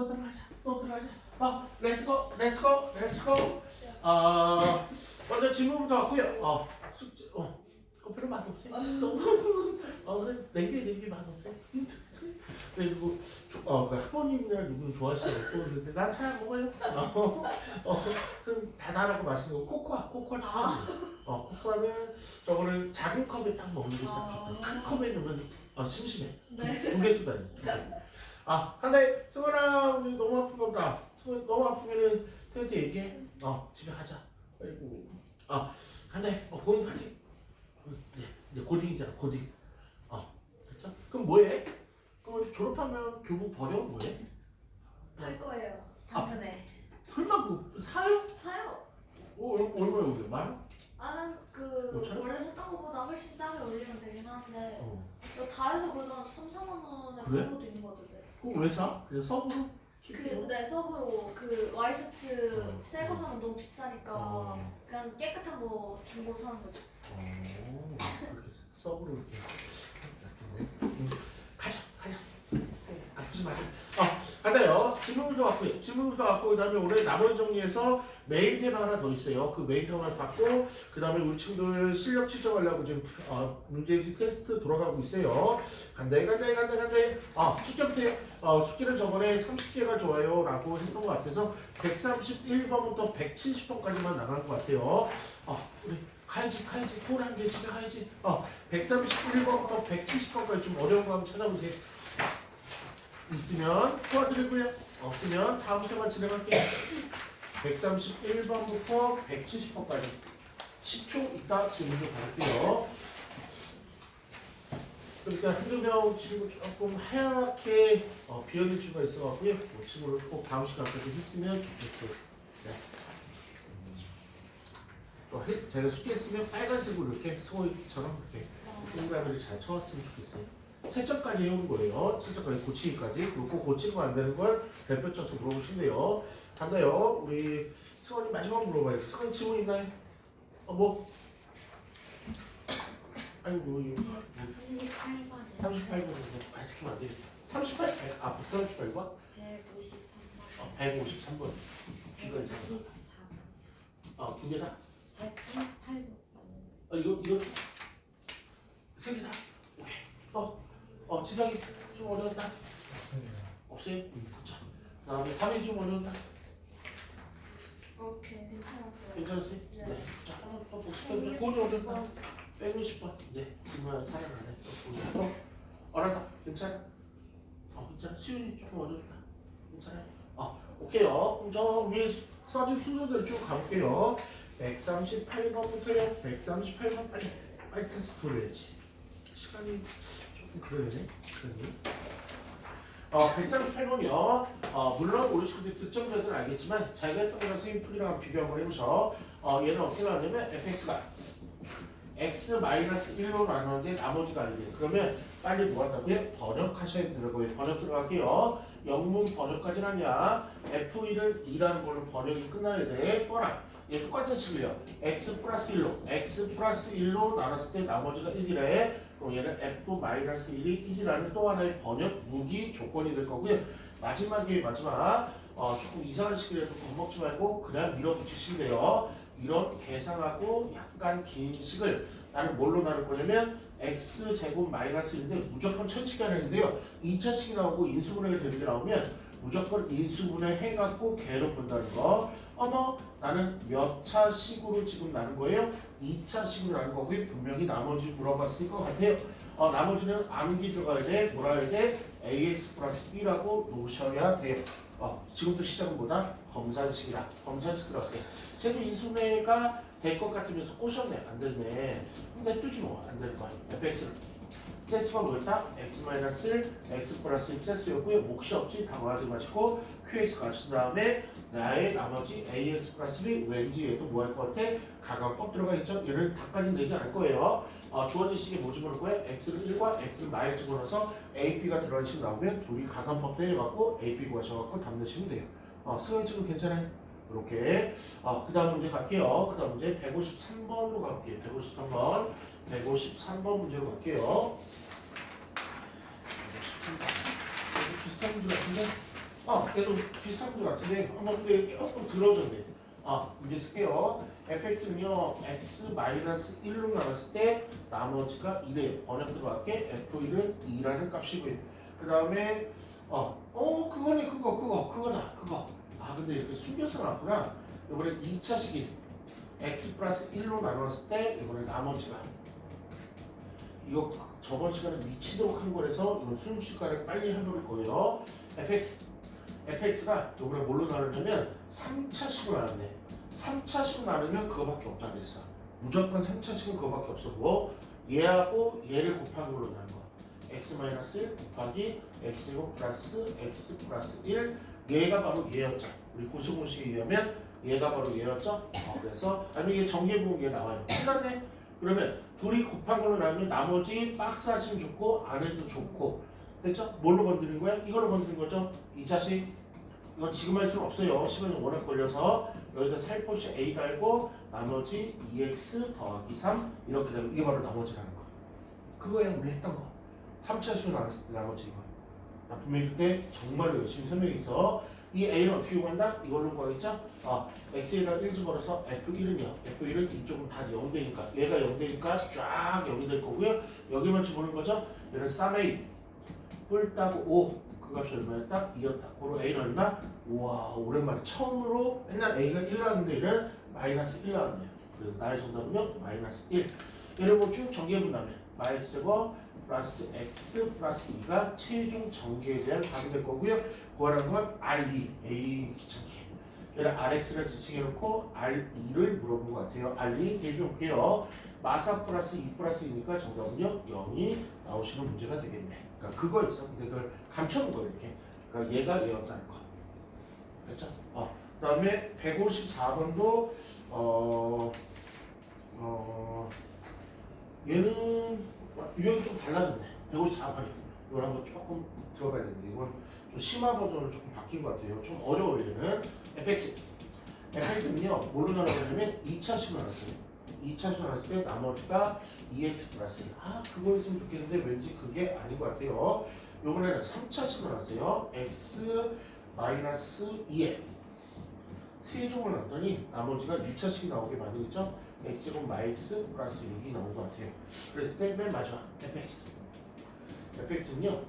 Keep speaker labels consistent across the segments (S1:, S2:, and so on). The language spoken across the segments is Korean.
S1: 또 들어가자. 또 들어가자. 어, 렛츠고, 렛츠고, 렛츠고. 어, 먼저 질문부터 왔고요. 어, 숙제, 어, 커피를 맛없어요. 또, 어, 냉기, 냉기 맛없어요. 그리고 조- 어, 그 학부모님이나 누구는 좋아하시고 또 근데 난잘안 먹어요. 어, 어, 그럼 달달하고 맛있는 거 코코아, 코코아 추천해요. 어, 코코아는 저거를 작은 컵에 딱 먹는 게 딱 좋다. 큰 컵에 넣으면 어, 심심해.
S2: 네.
S1: 두 개 쓰다 두 개. 아, 근데 승원아 우리 너무 아픈 거다. 승원 너무 아프면은 승원한테 얘기해. 어, 집에 가자. 아이고. 아, 근데 어, 고딩 가지. 네, 이제 고딩이잖아, 고딩. 어, 됐죠? 그럼 뭐해? 그럼 졸업하면 교복 버려 뭐해?
S2: 할 거예요.
S1: 아.
S2: 당근에
S1: 설마 그거 사요?
S2: 사요.
S1: 어, 얼- 얼마에 오게? 만 원?
S2: 아 그
S1: 오천 원?
S2: 원래 샀던 것보다 훨씬 싸게 올리면 되긴 하는데
S1: 어.
S2: 저 다 해서 그래도 3, 4만 원에
S1: 그래?
S2: 그런 것도 있는 것 같은데.
S1: 그거 왜 사? 그냥 서브로?
S2: 그 네 서브로 그 와이셔츠
S1: 어.
S2: 새거 사면 너무 비싸니까
S1: 어.
S2: 그냥 깨끗한 거 중고 사는 거죠.
S1: 어, 그렇게 서브로 이렇게 낚였네. 음, 가자, 가자. 아프지 마자. 어, 간다요. 질문부터 왔고요. 질문부터 왔고 그다음에 올해 나머지 정리해서 메인 테마 하나 더 있어요. 그 메인 테마 받고 그다음에 우리 친구들 실력 측정하려고 지금 어, 문제지 테스트 돌아가고 있어요. 간다요, 간다요, 간다요, 간다요. 아, 숙제부터 어, 숙제는 저번에 30개가 좋아요라고 했던 것 같아서 131번부터 170번까지만 나갈 것 같아요. 아, 우리 가야지, 가야지, 호랑이 집에 가야지. 어, 131번부터 170번까지 좀 어려운 거 한번 찾아보세요. 있으면 도와드리고요. 없으면 다음 시간 진행할게요. 131번부터 170번까지 10초 있다 질문 좀 받을게요. 그러니까 한두명 친구 조금 하얗게 어, 비어있는 친구가 있어갖고요. 그 친구를 꼭 다음 시간까지 했으면 좋겠어요. 네. 음. 또 해- 제가 숙제 쓰면 빨간색으로 이렇게 승호이처럼 이렇게 동그라미를 잘 쳐왔으면 좋겠어요. 채점까지 해온 거예요. 채점까지 고치기까지. 그리고 꼭 고치는 거 안 되는 걸 대표 쳐서 물어보신대요. 간다요. 우리 승원이 마지막 물어봐요. 승원 질문 있나요? 어 뭐? 아이고 이거 뭐
S2: 38번
S1: 38번인데 말 시키면 안 되겠다. 38? 아 138번?
S2: 153번
S1: 어 153번. 귀가 있어.
S2: 154번
S1: 아 두 개다?
S2: 138번
S1: 아 이거 이거 세 개다. 어, 어 지상이 좀 어려웠다. 없어요? 응. 자, 그다음에 밤이 좀 어려웠다.
S2: 오케이 괜찮았어요.
S1: 괜찮으세요?
S2: 네.
S1: 자, 하나 더 봅시다. 고는 어렵다. 150번. 네, 정말 살아가네. 또 보자. 또 어렵다. 괜찮아? 어, 괜찮아. 시윤이 조금 어렵다. 괜찮아요? 어, 오케이요. 그럼 저 위에 수- 써진 순서대로 쭉 가볼게요. 138번부터요. 138번 빨리 빨리 테스트 돌려야지. 시간이 그러네. 시간이. 어, 138번이요. 어, 물론 우리 친구들 득점자들은 알겠지만 자기가 했던 거랑 선생님 풀이랑 비교 한번 해보셔. 어, 얘는 어떻게 나왔냐면 fx가 x 1로 나누는데 나머지가 아니에요. 그러면 빨리 뭐 한다고요? 번역하셔야 되고요. 번역 들어갈게요. 영문 번역까지는 아니야. f1을 2라는 걸로 번역이 끝나야 돼. 뻔한. 얘 똑같은 식이에요. x 플러스 1로 x 플러스 1로 나눴을 때 나머지가 1이래. 그럼 얘는 f 마이너스 1이 1이라는 또 하나의 번역 무기 조건이 될 거고요. 마지막에 마지막 어, 조금 이상한 식이라도 겁먹지 말고 그냥 밀어붙이시면 돼요. 이런 계산하고 약간 긴 식을 나는 뭘로 나눌 거냐면 x 제곱 마이너스 1인데 무조건 천식이 하는데요. 2천식이 나오고 인수분해가 되는 게 나오면 무조건 인수분해 해갖고 개로 본다는 거. 어머 나는 몇 차식으로 지금 나눈 거예요? 2차식으로 나눈 거고요. 분명히 나머지 물어봤을 것 같아요. 어, 나머지는 암기 들어가야 돼. 뭐라 해야 돼? ax 플러스 b라고 놓으셔야 돼요. 어, 지금부터 시작은 뭐다? 검산식이다. 검산식 들어갈게. 쟤도 인수분해가 될 것 같으면서 꼬셨네. 안 되네. 그럼 냅두지 뭐. 안될 거야. fx를. 제스가 뭐였다? x 마이너스 1, x 플러스 1 제스였고요. 몫이 없지. 당황하지 마시고 qx 가신 다음에 나의 나머지 ax 플러스 b 왠지 얘도 뭐 할 것 같아? 가강법 들어가 있죠? 얘는 답까지 내지 않을 거예요. 어, 주어진 식에 뭐 집어넣을 거예요? x를 1과 x를 마일 집어넣어서 ap가 들어간 식 나오면 둘이 가강법 때려갖고 ap 구하셔갖고 답 내시면 돼요. 어, 승현 지금 괜찮아요? 이렇게 어, 그 다음 문제 갈게요. 그 다음 문제 153번으로 갈게요. 153번 153번 문제로 갈게요. 153번. 여기 비슷한 문제 같은데 어, 얘도 비슷한 것 같은데 한번 근데 조금 들어졌네. 아, 이제 쓸게요. fx는요, x 마이너스 1로 나눴을 때 나머지가 2래. 번역 들어갈게. f1은 2라는 값이고요. 그 다음에 어, 어, 그거네, 그거, 그거, 그거다, 그거. 아, 근데 이렇게 숨겨서 나왔구나. 이번에 2차식이 x 플러스 1로 나눴을 때 이번에 나머지가 이거 저번 시간에 미치도록 한 거라서 이거 순식간에 빨리 해버릴 거예요. fx fx가 이번에 뭘로 나누냐면 3차식으로 나눴네. 3차식으로 나누면 그거밖에 없다 그랬어. 무조건 3차식은 그거밖에 없어. 뭐 얘하고 얘를 곱한 걸로 나눈 거. x 마이너스 1 곱하기 x제곱 플러스 x 플러스 1 얘가 바로 얘였죠. 우리 고수공식에 의하면 얘가 바로 얘였죠. 어, 그래서 아니 이게 정계분기에 나와요. 끝났네. 그러면 둘이 곱한 걸로 나누면 나머지 박스 하시면 좋고 안에도 좋고 됐죠? 뭘로 건드린 거야? 이걸로 건드린 거죠? 이 자식 이건 지금 할 수는 없어요. 시간이 워낙 걸려서 여기다 살포시 a 달고 나머지 2x 더하기 3 이렇게 되면 이게 바로 나머지라는 거. 그거야 우리 했던 거. 3차 수 나눴을 때 나머지 이거. 나 분명히 그때 정말 열심히 설명했어. 이 a는 어떻게 구한다? 이걸로 구하겠죠? 어, x에다 1 집어넣어서 f1은요. f1은 이쪽은 다 0되니까 얘가 0되니까 쫙 0이 될 거고요. 여기만 집어넣는 거죠? 얘는 3a 뿔 따고 5. 그 값이 얼마였다? 2였다. 그로 a는 얼마? 우와 오랜만에 처음으로 맨날 a가 1 나왔는데 얘는 마이너스 1 나왔네요. 그래서 나의 정답은요 마이너스 1. 얘를 뭐쭉 정리해본다면 마이너스 제곱 플러스 x 플러스 2가 최종 전개에 대한 답이 될 거고요. 구하라는 건 R2, A 귀찮게. 얘를 RX를 지칭해놓고 R2를 물어본 것 같아요. R2 대비해볼게요. 마사 플러스 2 플러스 2니까 정답은요 0이 나오시는 문제가 되겠네. 그러니까 그거 있어. 근데 그걸 감춰놓은 거예요 이렇게. 그러니까 얘가 얘였다는 거. 됐죠? 어. 그 다음에 154번도 어, 어 얘는 유형이 좀 달라졌네. 154번이. 이걸 한번 조금 들어봐야 되는데 이건 좀 심화 버전으로 조금 바뀐 것 같아요. 좀 어려워요 얘는. fx. fx는요 뭘로 나눠보냐면 2차식으로 나눴어요. 2차식으로 나눴을 때 나머지가 2x 플러스 1. 아 그거 있으면 좋겠는데 왠지 그게 아닌 것 같아요. 요번에는 3차식으로 나눴어요. x 마이너스 2에 세종을 놨더니 나머지가 2차식이 나오게 만들겠죠? X제곱 마이x 플러스 6이 나온 것 같아요. 때맨 마지막 fx. fx는요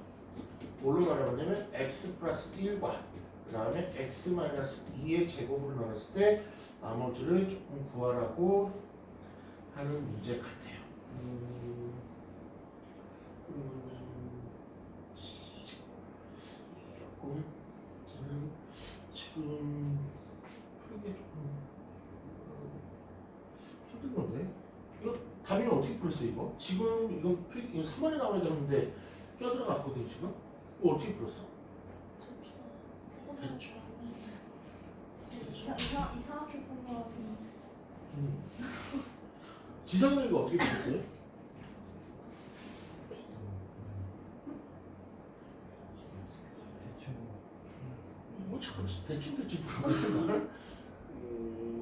S1: 뭘로 나눠봤냐면 x 플러스 1과 그 다음에 x 마이너스 2의 제곱으로 나눴을 때 나머지를 조금 구하라고 하는 문제 같아요. 음, 음, 조금 저는 지금 풀기 조금 어, 힘든 건데 이거 답이는 어떻게 풀었어요 이거? 지금 이거 풀 이거 3번에 나와야 되는데 껴들어갔거든요 지금? 이거 어떻게 풀었어? 대충.
S2: 이상 이상 이상하게 본것 같은데.
S1: 음. 지성은 이거 어떻게 풀었어요? 뭐 자꾸 대충 대충 풀는 걸? 음.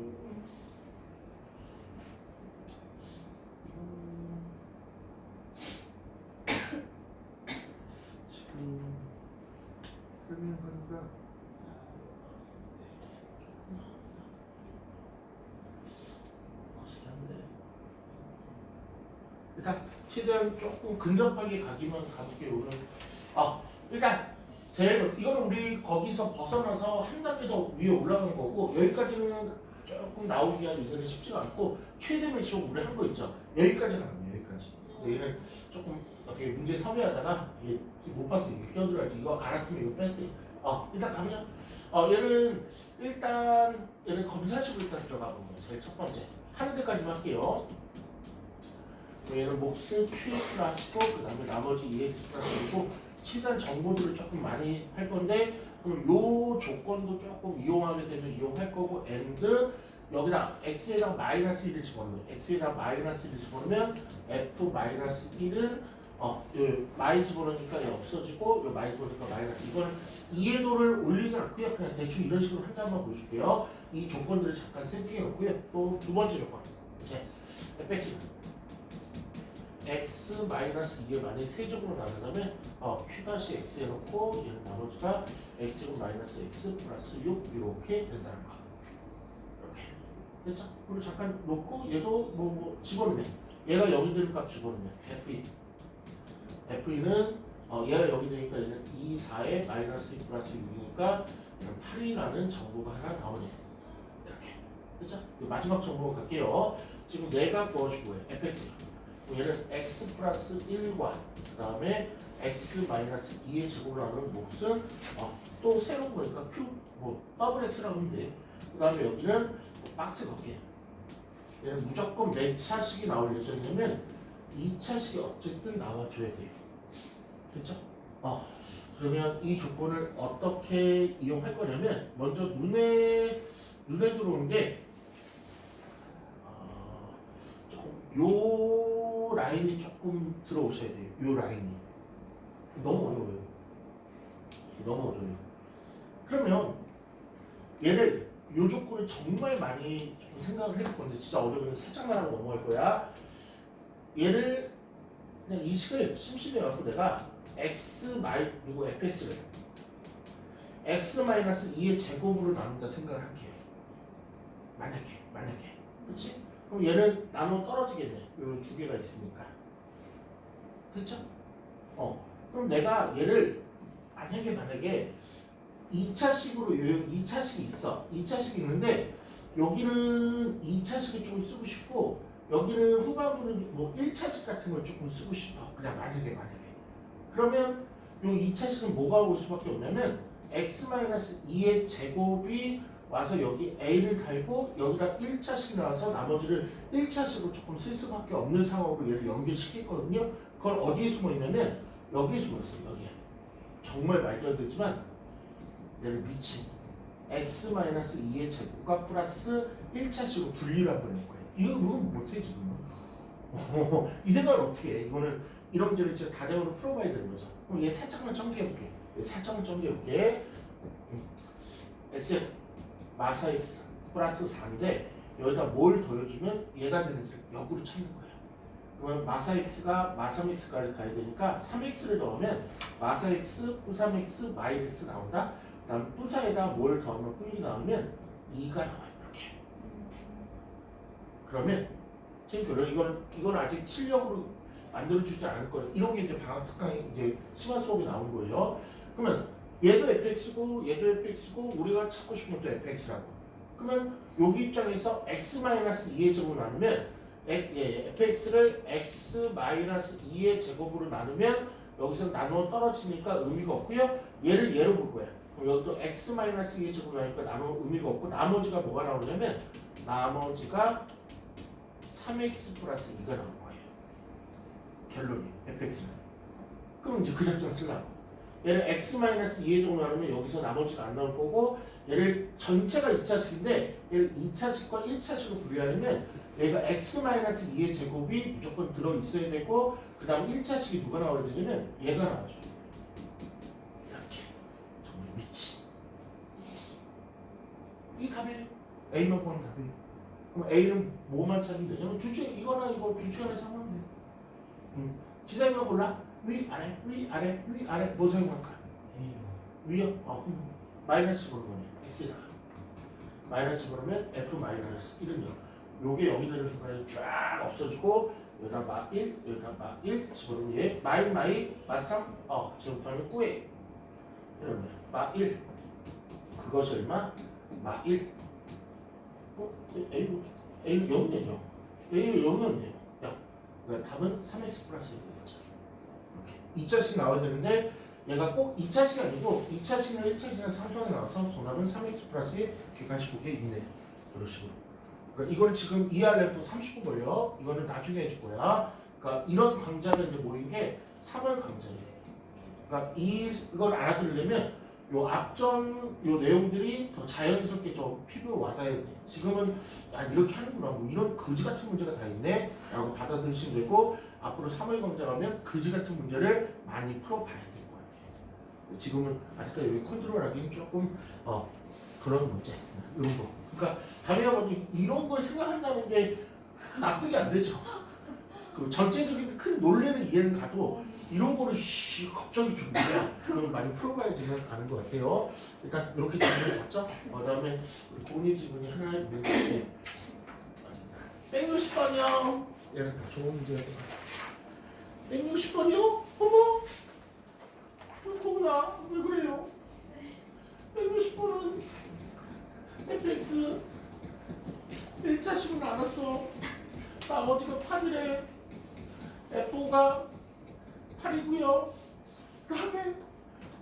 S1: 지금 설명하느라 거시기 한데 일단 최대한 조금 근접하게 가기만 가볼게요 오늘 아 일단 제일 이거는 우리 거기서 벗어나서 한 단계 더 위에 올라간 거고 여기까지는 조금 나오기 위한 요새는 쉽지가 않고 최대 매시업 우리 한 거 있죠. 여기까지 가는 거예요 여기까지. 얘는 조금 어떻게 문제 섭외하다가 얘못 봤으니 껴들어야지. 이거 알았으면 이거 뺐으니 어 일단 가보죠. 어 얘는 일단 얘는 검사식으로 일단 들어가 보면 제일 첫 번째. 하는 데까지만 할게요 얘는 몫을 QX로 하시고 그 다음에 나머지 EX 플러스이고 최대한 정보들을 조금 많이 할 건데 그럼 요 조건도 조금 이용하게 되면 이용할 거고 and 여기다 x에다 마이너스 1을 집어넣으면 x에다 마이너스 1을 집어넣으면 f 마이너스 1은 어, 요 마이 집어넣으니까 얘 없어지고 요 마이 집어넣으니까 마이너스 이거는 이해도를 올리지 않고요. 그냥 대충 이런 식으로 한 장만 보여줄게요. 이 조건들을 잠깐 세팅해 놓고요. 또 두 번째 조건. 이제 fx x 마이너스 2를 만약에 세제곱으로 나눈다면 어, q 다시 x 해놓고 얘는 나머지가 x제곱 마이너스 x 플러스 6 이렇게 된다는 거. 이렇게 됐죠? 그리고 잠깐 놓고 얘도 뭐, 뭐 집어넣네. 얘가 여기 되는 값 집어넣네. f2. f2는 어, 얘가 여기 되니까 얘는 2, 4에 마이너스 2 플러스 6이니까 얘는 8이라는 정보가 하나 나오네. 이렇게. 됐죠? 그 마지막 정보 갈게요. 지금 내가 구워줄 거예요. fx. 얘는 x 플러스 1과 그 다음에 x 마이너스 2의 제곱을 하는 몫은 어, 또 새로운 거니까 q 뭐 더블 x라고 하면 돼. 그 다음에 여기는 박스 걸게. 얘는 무조건 몇 차식이 나올 예정이냐면 2차식이 어쨌든 나와줘야 돼요. 됐죠? 어, 그러면 이 조건을 어떻게 이용할 거냐면 먼저 눈에 눈에 들어오는 게 어, 조금 요 라인이 조금 들어오셔야 돼요. 요 라인이 너무 어려워요. 너무 어려워요. 그러면 얘를 요 조건을 정말 많이 좀 생각을 해볼 건데 진짜 어려우면 살짝만 하고 넘어갈 거야. 얘를 그냥 이 식을 심심해 갖고 내가 x 마이 누구 fx를 x 마이너스 2의 제곱으로 나눈다 생각을 할게요. 만약에 만약에 그렇지? 그럼 얘는 나눠 떨어지겠네. 요 두 개가 있으니까. 됐죠? 어. 그럼 내가 얘를 만약에 만약에 2차식으로 요 2차식이 있어. 2차식이 있는데 여기는 2차식을 조금 쓰고 싶고 여기는 후반부는 뭐 1차식 같은 걸 조금 쓰고 싶어. 그냥 만약에 만약에. 그러면 요 2차식은 뭐가 올 수밖에 없냐면 x-2의 제곱이 와서 여기 a를 달고 여기다 1차식 나와서 나머지를 1차식으로 조금 쓸 수밖에 없는 상황으로 얘를 연결시켰거든요. 그걸 어디에 숨어 있냐면 여기에 숨어 있어요. 여기에. 정말 말도 안 되지만 얘를 미친 x-2의 제곱과 플러스 1차식으로 분리를 한번 할 거예요. 이거 뭐 못해 지금. 이 생각을 어떻게 해? 이거는 이런 문제를 진짜 다량으로 풀어봐야 되는 거죠. 그럼 얘 살짝만 정리해볼게. 얘 살짝만 정리해볼게. 음. 마사 x 플러스 4인데 여기다 뭘 더해주면 얘가 되는지 역으로 찾는 거예요. 그러면 마사 x가 마사 x까지 가야 되니까 3x를 넣으면 마사 x 뿌 3x 마이너스 나온다. 그 다음 뿌사에다 뭘 더하면 뿌이 나오면 2가 나와요. 이렇게. 그러면 지금 이거는 이건 아직 출력으로 만들어주지 않을 거예요. 이런 게 이제 방학 특강이 이제 심화 수업이 나온 거예요. 그러면 얘도 fx고 얘도 fx고 우리가 찾고 싶은 것도 fx라고. 그러면 여기 입장에서 x-2의 제곱을 나누면 에- 예, fx를 x-2의 제곱으로 나누면 여기서 나누어 떨어지니까 의미가 없고요. 얘를 얘로 볼 거야. 여기도 x-2의 제곱 나니까 나누어 의미가 없고 나머지가 뭐가 나오냐면 나머지가 3x 플러스 2가 나올 거예요. 결론이 fx는. 그럼 이제 그 작전 쓰려고. 얘를 x-2의 제곱 나누면 여기서 나머지가 안 나올 거고 얘를 전체가 2차식인데 얘를 2차식과 1차식으로 분리하려면 얘가 x-2의 제곱이 무조건 들어 있어야 되고 그 다음 1차식이 누가 나와야 되냐면 얘가 나와줘. 이렇게. 정말 미치. 이 답이에요. A만 보는 답이에요. 그럼 A는 뭐만 찾으면 되냐면 둘 중에 이거나 이거 둘 중에 하나 돼. 음. 지상이가 골라. 위 아래 위 아래 위 아래 뭐 생각할까? 위요? 어 마이너스 거네. X가 마이너스 보면 F 마이너스 1은요. 요게 0이 되는 순간에 쫙 없어지고 여기다 마 1 여기다 마 1 집어넣으면 얘 마이 마이 마삼 어 지금부터는 꾸에 이러면 마 1 그것이 얼마? 마 1 어? A 뭐 A 0이네요. A 0이었네요. 야, 그러니까 답은 3x 플러스 1이겠죠. 이렇게 2차식 나와야 되는데 얘가 꼭 2차식이 아니고 2차 식이나 1차 식이나 상수항이 나와서 정답은 3x 플러스 1 객관식 보기에 있네요. 이런 식으로. 그러니까 이걸 지금 이해하려면 또 30분 걸려. 이거는 나중에 해줄 거야. 그러니까 이런 강좌가 이제 모인 게 3월 강좌예요. 그러니까 이 이걸 알아들으려면 요 앞전 요 내용들이 더 자연스럽게 좀 피부에 와닿아야 돼. 지금은 야 이렇게 하는구나. 뭐 이런 거지 같은 문제가 다 있네. 라고 받아들이시면 되고 앞으로 3월 강좌 가면 거지 같은 문제를 많이 풀어봐야 될 것 같아요. 지금은 아직까지 여기 컨트롤하기는 조금 어 그런 문제 이런 거. 그러니까 봐도 이런 걸 생각한다는 게 납득이 안 되죠. 그그 전체적인 큰 논리는 이해는 가도 이런 거를 쉬 갑자기 좀 뭐야 그럼 많이 풀어봐야지만 아는 것 같아요. 일단 이렇게 질문을 봤죠. 그 다음에 우리 고은이 지문이 하나 있는데 160번이요. 얘는 다 좋은 문제야. 160번이요? 어머, 고은아 왜 그래요? 160번은 fx 1차식은 알았어. 나머지가 8이래. F5가 8이고요. 다음에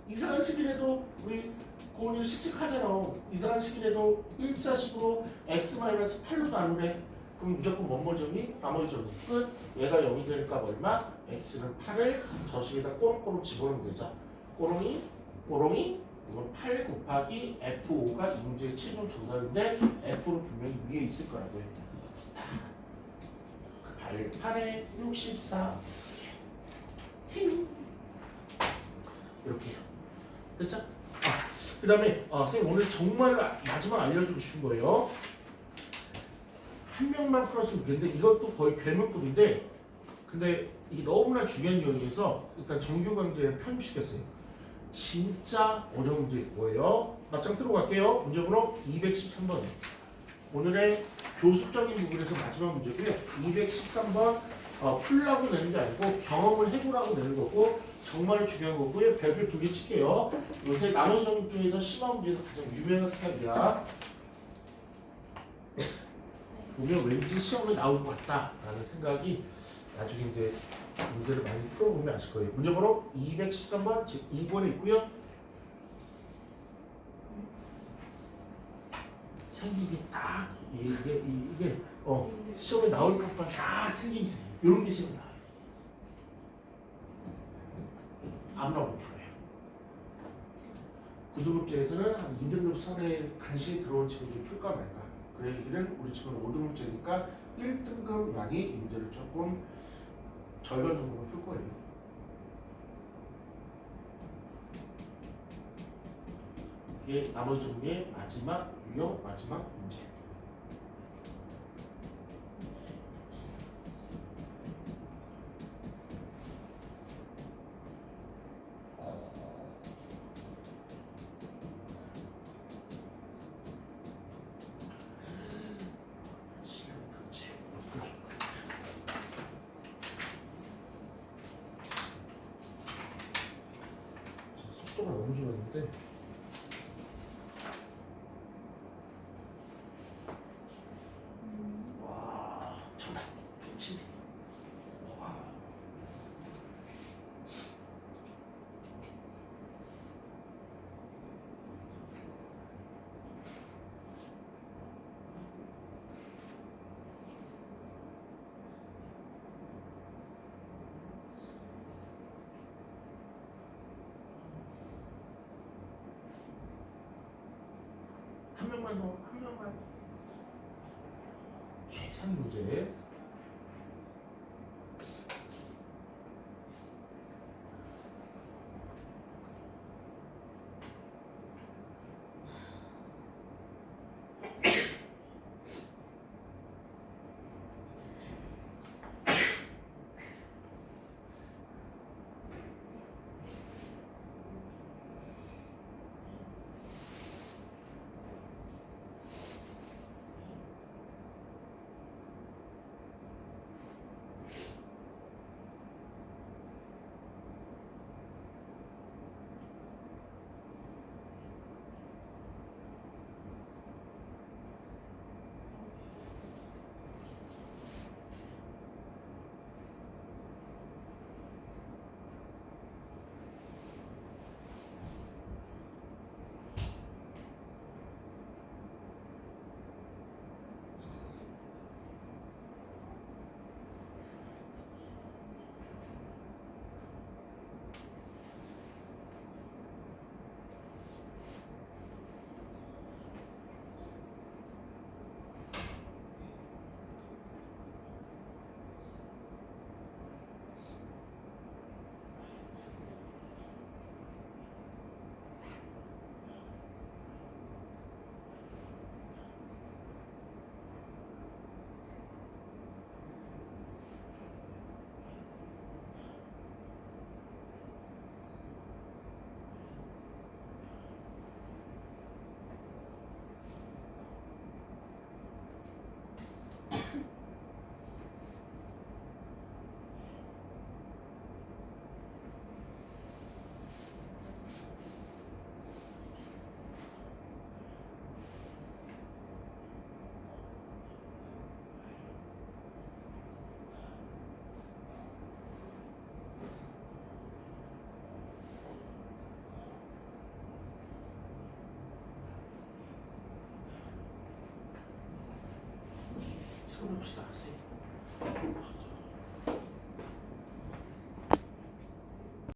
S1: 이상한 식이라도 우리 고은이 씩씩하잖아. 이상한 식이라도 1자식으로 x-8로 나누래. 그럼 무조건 정리? 나머지 정리. 끝. 얘가 0이 되니까 얼마? x는 8을 저식에다 꼬롱꼬롱 집어넣으면 되죠. 꼬롱이, 꼬롱이, 이건 8 곱하기 F5가 이 문제의 최종 정답인데 F는 분명히 위에 있을 거라고요. 그 8, 8에 64 힝. 이렇게요. 됐죠? 아, 그 다음에 아, 선생님 오늘 정말 마지막 알려주고 싶은 거예요. 한 명만 풀었으면 좋겠는데 이것도 거의 괴물급인데 근데 이게 너무나 중요한 요인에서 일단 정규 강좌에 편입시켰어요. 진짜 어려운 문제일 거예요. 맞짱 틀어 갈게요. 문제번호 213번. 오늘의 교수적인 부분에서 마지막 문제고요. 213번 어, 풀라고 내는 게 아니고 경험을 해보라고 내는 거고 정말 중요한 거고요. 별표 두개 칠게요. 요새 나머지 종목 중에서 심화 문제에서 가장 유명한 스타일이야. 보면 왠지 시험에 나올 것 같다라는 생각이 나중에 이제 문제를 많이 풀어보면 아실 거예요. 문제번호 213번 즉 2번에 있고요. 생기기 딱 이게 이- 이게 어 시험에 나올 것만 다 생김새 이런 게 시험 나와요. 아무나 못 풀어요. 구등급제에서는 한 2등급 선에 간신히 들어온 친구들이 풀까 말까. 그래 얘기는 우리 친구는 5등급제니까 1등급만이 이 문제를 조금 절반 정도만 풀 거예요. 이게 나머지 종류의 마지막 유형 마지막 문제. 너무 좋았는데 명만. 최상 문제. 세워봅시다. 세.